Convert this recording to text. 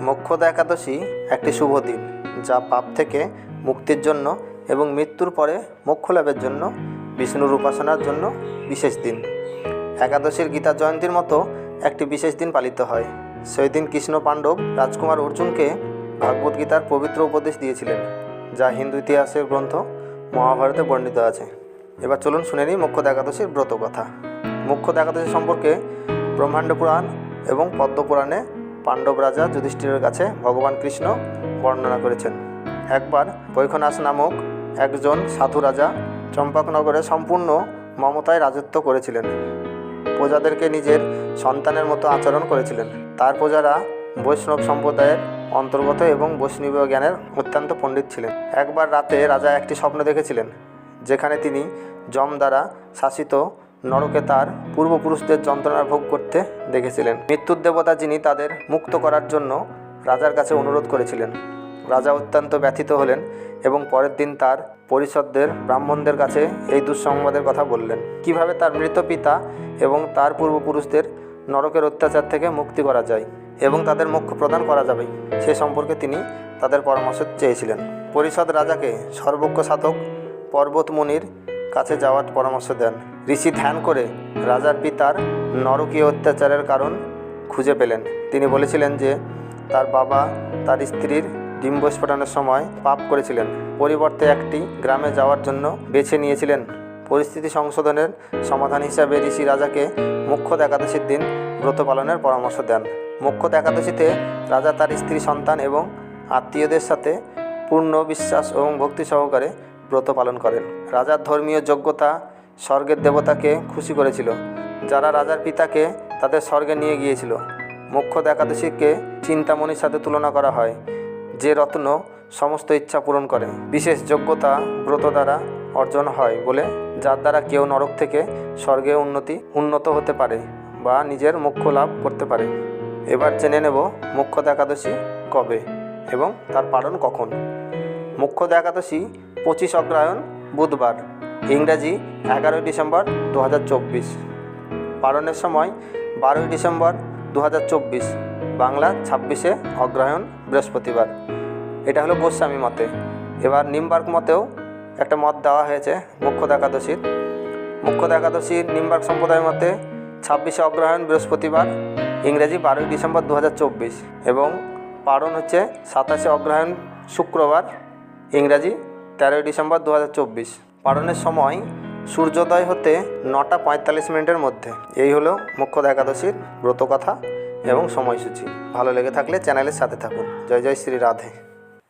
মোক্ষদা একাদশী একটি শুভ দিন, যা পাপ থেকে মুক্তির জন্য এবং মৃত্যুর পরে মোক্ষ লাভের জন্য, বিষ্ণুর উপাসনার জন্য বিশেষ দিন। একাদশীর গীতা জয়ন্তীর মতো একটি বিশেষ দিন পালিত হয়। সেই দিন কৃষ্ণ পাণ্ডব রাজকুমার অর্জুনকে ভাগবত গীতার পবিত্র উপদেশ দিয়েছিলেন, যা হিন্দু ইতিহাসের গ্রন্থ মহাভারতে বর্ণিত আছে। এবার চলুন শুনে নিই মোক্ষদা একাদশীর ব্রত কথা মুখ্য একাদশী সম্পর্কে ব্রহ্মাণ্ড পুরাণ এবং পদ্মপুরাণে পাণ্ডব রাজা যুধিষ্ঠিরের কাছে ভগবান কৃষ্ণ বর্ণনা করেছেন। একবার বৈখনাস নামক একজন সাধু রাজা চম্পাকনগরে সম্পূর্ণ মমতায় রাজত্ব করেছিলেন। প্রজাদেরকে নিজের সন্তানের মতো আচরণ করেছিলেন। তার প্রজারা বৈষ্ণব সম্প্রদায়ের অন্তর্গত এবং বৈষ্ণবীয় জ্ঞানের অত্যন্ত পণ্ডিত ছিলেন। একবার রাতে রাজা একটি স্বপ্ন দেখেছিলেন, যেখানে তিনি যম দ্বারা শাসিত নরকে তার পূর্বপুরুষদের যন্ত্রণা ভোগ করতে দেখেছিলেন। মৃত্যুর দেবতা যিনি তাদের মুক্ত করার জন্য রাজার কাছে অনুরোধ করেছিলেন। রাজা অত্যন্ত ব্যথিত হলেন এবং পরের দিন তার পরিষদদের ব্রাহ্মণদের কাছে এই দুঃসংবাদের কথা বললেন। কীভাবে তার মৃত পিতা এবং তার পূর্বপুরুষদের নরকের অত্যাচার থেকে মুক্তি করা যায় এবং তাদের মোক্ষ প্রদান করা যাবে, সে সম্পর্কে তিনি তাদের পরামর্শ চেয়েছিলেন। পরিষদ রাজাকে সর্বজ্ঞ সাধক পর্বতমুনির কাছে যাওয়ার পরামর্শ দেন। ঋষি ধ্যান করে রাজার পিতার নরকীয় অত্যাচারের কারণ খুঁজে পেলেন। তিনি বলেছিলেন যে, তার বাবা তার স্ত্রীর ডিম্বস্ফোটনের সময় পাপ করেছিলেন। পরিবর্তে একটি গ্রামে যাওয়ার জন্য বেছে নিয়েছিলেন। পরিস্থিতি সংশোধনের সমাধান হিসাবে ঋষি রাজাকে মুখ্যত একাদশীর দিন ব্রত পালনের পরামর্শ দেন। মুখ্যত একাদশীতে রাজা তার স্ত্রী, সন্তান এবং আত্মীয়দের সাথে পূর্ণ বিশ্বাস এবং ভক্তি সহকারে ব্রত পালন করেন। রাজার ধর্মীয় যোগ্যতা স্বর্গের দেবতাকে খুশি করেছিল। যারা রাজার পিতাকে তাদের স্বর্গে নিয়ে গিয়েছিল। মুখ্যত একাদশীকে চিন্তামণির সাথে তুলনা করা হয়। যে রত্ন সমস্ত ইচ্ছা পূরণ করে। বিশেষ যোগ্যতা ব্রত দ্বারা অর্জন হয় বলে, যার দ্বারা কেউ নরক থেকে স্বর্গে উন্নতি, উন্নত হতে পারে বা নিজের মুখ্য লাভ করতে পারে। এবার জেনে নেব মুখ্যত একাদশী কবে এবং তার পালন কখন। মুখ্যত একাদশী পঁচিশ অগ্রহায়ণ বুধবার, ইংরাজি এগারোই ডিসেম্বর দু হাজার চব্বিশ। পালনের সময় বারোই ডিসেম্বর দু হাজার চব্বিশ, বাংলা ছাব্বিশে অগ্রহায়ণ বৃহস্পতিবার। এটা হলো গোস্বামী মতে। এবার নিমবার্ক মতেও একটা মত দেওয়া হয়েছে মুখ্যত একাদশীর। মুখ্যত একাদশীর নিমবার্ক সম্প্রদায় মতে ছাব্বিশে অগ্রহায়ণ বৃহস্পতিবার, ইংরেজি বারোই ডিসেম্বর দু হাজার চব্বিশ এবং পারণ হচ্ছে সাতাশে অগ্রহায়ণ শুক্রবার, ইংরাজি তেরোই ডিসেম্বর দু পালনের সময় সূর্যোদয় হতে নটা পঁয়তাল্লিশ মিনিটের মধ্যে। এই হলো মুখ্য একাদশীর ব্রতকথা এবং সময়সূচি। ভালো লেগে থাকলে চ্যানেলের সাথে থাকুন। জয় জয় শ্রী রাধে।